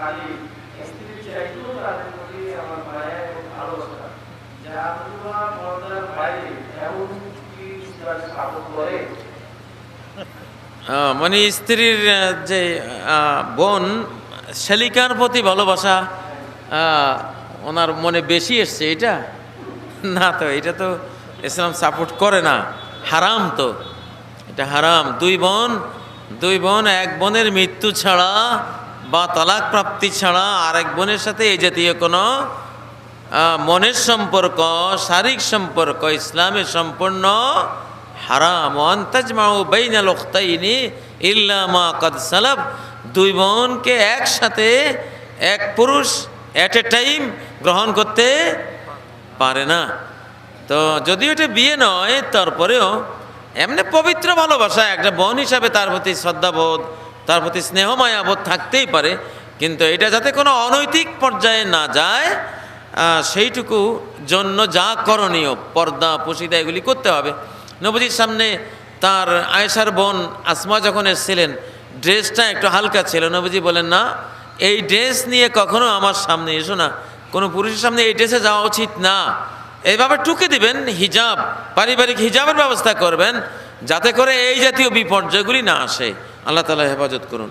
খালি স্ত্রীর চাইতেও তাদের প্রতি আমার বাইরে, এমন কি স্থাপন করে? মানে স্ত্রীর যে বোন, শালিকার প্রতি ভালোবাসা ওনার মনে বেশি এসছে, এটা? না তো, এটা তো ইসলাম সাপোর্ট করে না। হারাম তো, এটা হারাম। দুই বোন দুই বোন, এক বোনের মৃত্যু ছাড়া বা তালাক প্রাপ্তি ছাড়া আরেক বোনের সাথে এই জাতীয় কোনো মনের সম্পর্ক, শারীরিক সম্পর্ক, ইসলামে সম্পূর্ণ হারাম। অন্তাজমাউ বাইনা লোকতাইনি ইল্লা মা কদ সালাব। দুই বোনকে একসাথে এক পুরুষ অ্যাট এ টাইম গ্রহণ করতে পারে না। তো যদিও এটা বিয়ে নয়, তারপরেও এমনি পবিত্র ভালোবাসা, একটা বোন হিসাবে তার প্রতি শ্রদ্ধাবোধ তার প্রতি স্নেহ মায়াবোধ থাকতেই পারে, কিন্তু এটা যাতে কোনো অনৈতিক পর্যায়ে না যায় সেইটুকু জন্য যা করণীয়, পর্দা, পুশিদা এগুলি করতে হবে। নবজির সামনে তার আয়েশার বোন আসমা যখন এসেছিলেন, ড্রেসটা একটু হালকা ছিল, নবজি বলেন, না, এই ড্রেস নিয়ে কখনো আমার সামনে এসো না। কোনো পুরুষের সামনে এই ড্রেসে যাওয়া উচিত না। এইভাবে টুকে দিবেন, হিজাব, পারিবারিক হিজাবের ব্যবস্থা করবেন। যাতে করে এই জাতীয় বিপর্যয়গুলি না আসে। আল্লাহ তালা হেফাজত করুন।